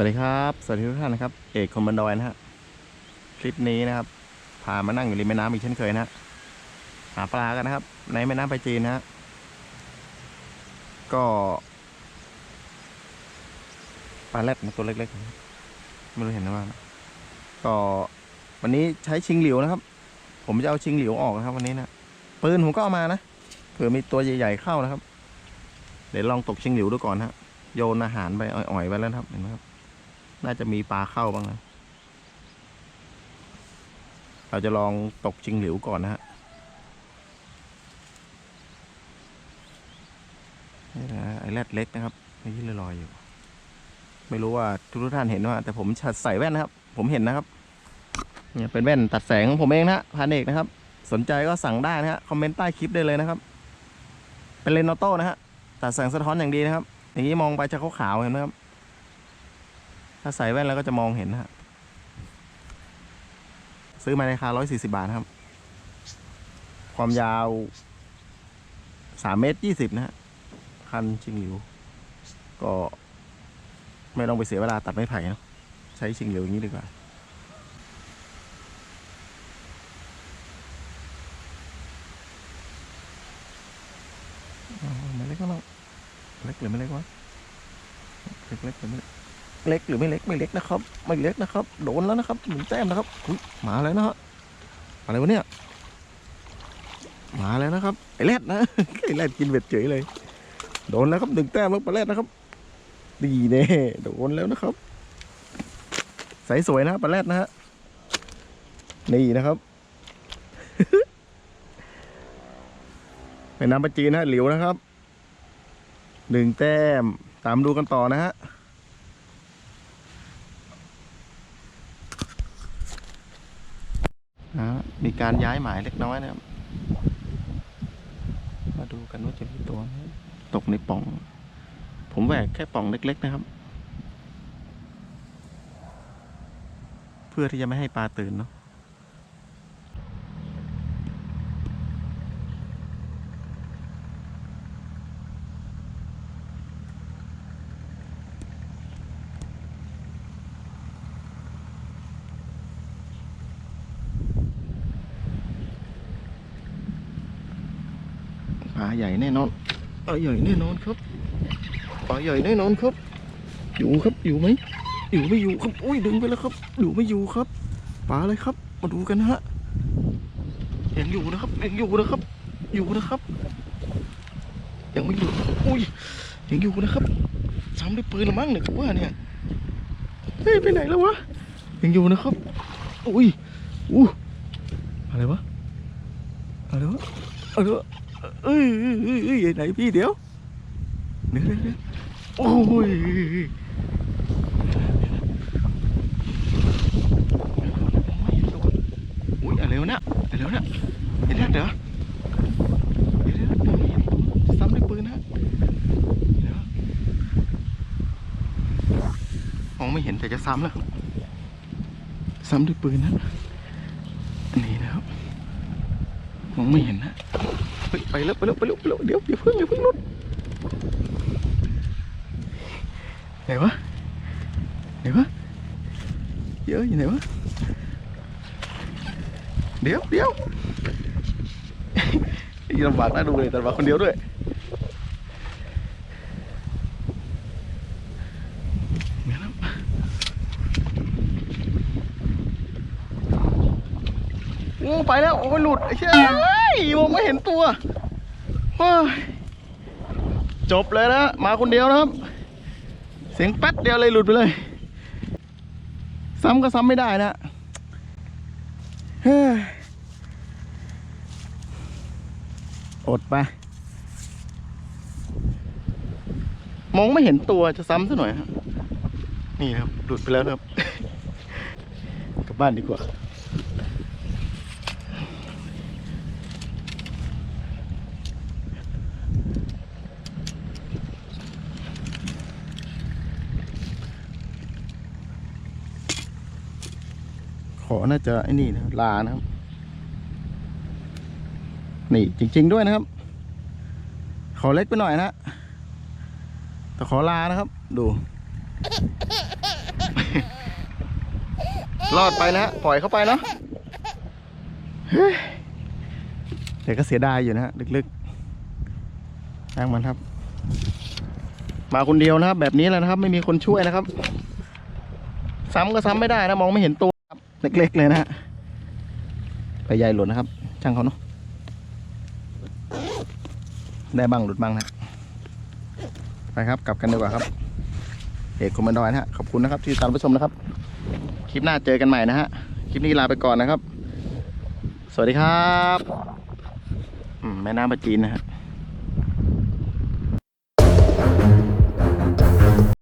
วัสดีครับ สวัสดีทุกท่านนะครับ เอกคอมบันดอยนะฮะ คลิปนี้นะครับ พามานั่งอยู่ริมแม่น้ำอีกเช่นเคยนะฮะหาปลากันนะครับ ในแม่น้ำไปจีนนะฮะ ก็ ปลาแรดมันตัวเล็กๆ ไม่รู้เห็นหรือเปล่าก็วันนี้ใช้ชิงเหลิวนะครับ ผมจะเอาชิงเหลิวออกนะครับ วันนี้นะ ปืนผมก็เอามานะ เผื่อมีตัวใหญ่ๆเข้านะครับ เดี๋ยวลองตกชิงเหลิวดูก่อนนะฮะ โยนอาหารไปอ่อยๆไปแล้วนะครับ เห็นไหมครับ น่าจะมีปลาเข้าบ้างนะเราจะลองตกชิงหลิวก่อนนะฮะนี่นะไอ้แรดเล็กนะครับไม่ที่ลอยอยู่ ไม่รู้ว่าทุกท่านเห็นว่า แต่ผมใส่แว่นนะครับ ผมเห็นนะครับ เนี่ยเป็นแว่นตัดแสงของผมเองนะฮะพานเอกนะครับ สนใจก็สั่งได้นะฮะคอมเมนต์ใต้คลิปได้เลยนะครับ เป็นเลนส์ออโต้นะฮะตัดแสงสะท้อนอย่างดีนะครับ อย่างนี้มองไปจะขาวๆเห็นไหมครับ ถ้าใส่แว่นแล้วก็จะมองเห็นนะฮะซื้อมาในราคา140บาทครับ ความยาว3เมตร20นะฮะ คันชิงหลิว ก็ไม่ต้องไปเสียเวลาตัดไม้ไผ่เนะใช้ชิงหลิวอย่างนี้ดีกว่าอ๋อไม่เล็กก็เนาเล็กหรือไม่เล็กวะเล็กเล็กหรือไม่เล็ก เล็กหรือไม่เล็กไม่เล็กนะครับไม่เล็กนะครับ โดนแล้วนะครับหนึ่งแต้มนะครับอุ้ยมาแล้วนะฮะอะไรวะเนี่ยมาแล้วนะครับไอ้แรดนะไอ้แรดกินเบ็ดเฉยเลย โดนแล้วครับหนึ่งแต้มแล้วปลาแรดนะครับ ดีเน่โดนแล้วนะครับใสสวยนะปลาแรดนะฮะนี่นะครับแม่น้ำปะจีนนะหลิวนะครับหนึ่งแต้มตามดูกันต่อนะฮะนะฮะ มีการย้ายหมายเล็กน้อยนะครับ มาดูกันว่าจะมีตัวไหมตกในป่อง ผมแหวกแค่ป่องเล็ก ๆ นะครับ เพื่อที่จะไม่ให้ปลาตื่นเนาะาใหญ่แน่นอนปลาใหญ่แน่นอนครับปลาใหญ่แน่นอนครับ อยู่ครับอยู่ไหมอยู่ไม่อยู่ครับอุ้ยดึงไปแล้วครับอยู่ไม่อยู่ครับปลาอะไรครับ มาดูกันนะฮะยังอยู่นะครับยังอยู่นะครับ อยู่นะครับยังไม่อยู่อุ้ยยังอยู่นะครับซ้ำด้วยปืนละมั้งเนี่ยครับว่าเนี่ยเฮ้ยไปไหนแล้ววะยังอยู่นะครับอุ้ยอู้อะไรวะอะไรวะอะไรวะ เอ้ยเอ้ยเอ้ยเอ้ยไหนพี่เดี๋ยวเดี๋ยวโอ้ยอุ้ยอะไรวะเนี่ยอะไรวะเนี่ยเห็นแล้วเดี๋ยวเดี๋ยวเดี๋ยวไม่เห็นตัวจะซ้ำด้วยปืนนะเดี๋ยวมองไม่เห็นแต่จะซ้ำแล้วซ้ำด้วยปืนนะนี่นะครับมองไม่เห็นนะ ไปแล้วไปแล้วไปแล้วไปแล้วเดี๋ยวอย่าเพิ่งอย่าเพิ่งหลุดไหนวะไหนวะเยอะอยู่ไหนวะเดี๋ยวเดี๋ยวนี่ลำบากน่าดูเลยแต่มาคนเดียวด้วยโอ้ไปแล้วโอ้ยหลุดไอ้เชี่ย มองไม่เห็นตัวจบเลยนะมาคนเดียวนะครับ เสียงแป๊ดเดียวเลยหลุดไปเลย ซ้ำก็ซ้ำไม่ได้นะเฮ้ยอดไป มองไม่เห็นตัวจะซ้ำซะหน่อยนี่ครับหลุดไปแล้วครับ กลับบ้านดีกว่า น่าจะไอ้นี่นะลานะครับ นี่จริง ๆด้วยนะครับ ขอเล็กไปหน่อยนะแต่ขอลานะครับ ดู รอดไปนะฮะปล่อยเข้าไปเนาะเฮ้ยแต่ก็เสียดายอยู่นะฮะลึกๆช่งมันครับ มาคนเดียวนะครับ แบบนี้แหละนะครับ ไม่มีคนช่วยนะครับ ซ้ำก็ซ้ำไม่ได้นะ มองไม่เห็นตัว เล็กๆเลยนะฮะไปใหญ่หล่นนะครับ ช่างเขาเนาะได้บ้างหลุดบ้างนะไปครับกลับกันดีกว่าครับ เอกคอมมานดอยนะฮะขอบคุณนะครับที่ตามรับชมนะครับ คลิปหน้าเจอกันใหม่นะฮะคลิปนี้ลาไปก่อนนะครับ สวัสดีครับแม่น้ำปลาจีนนะฮะ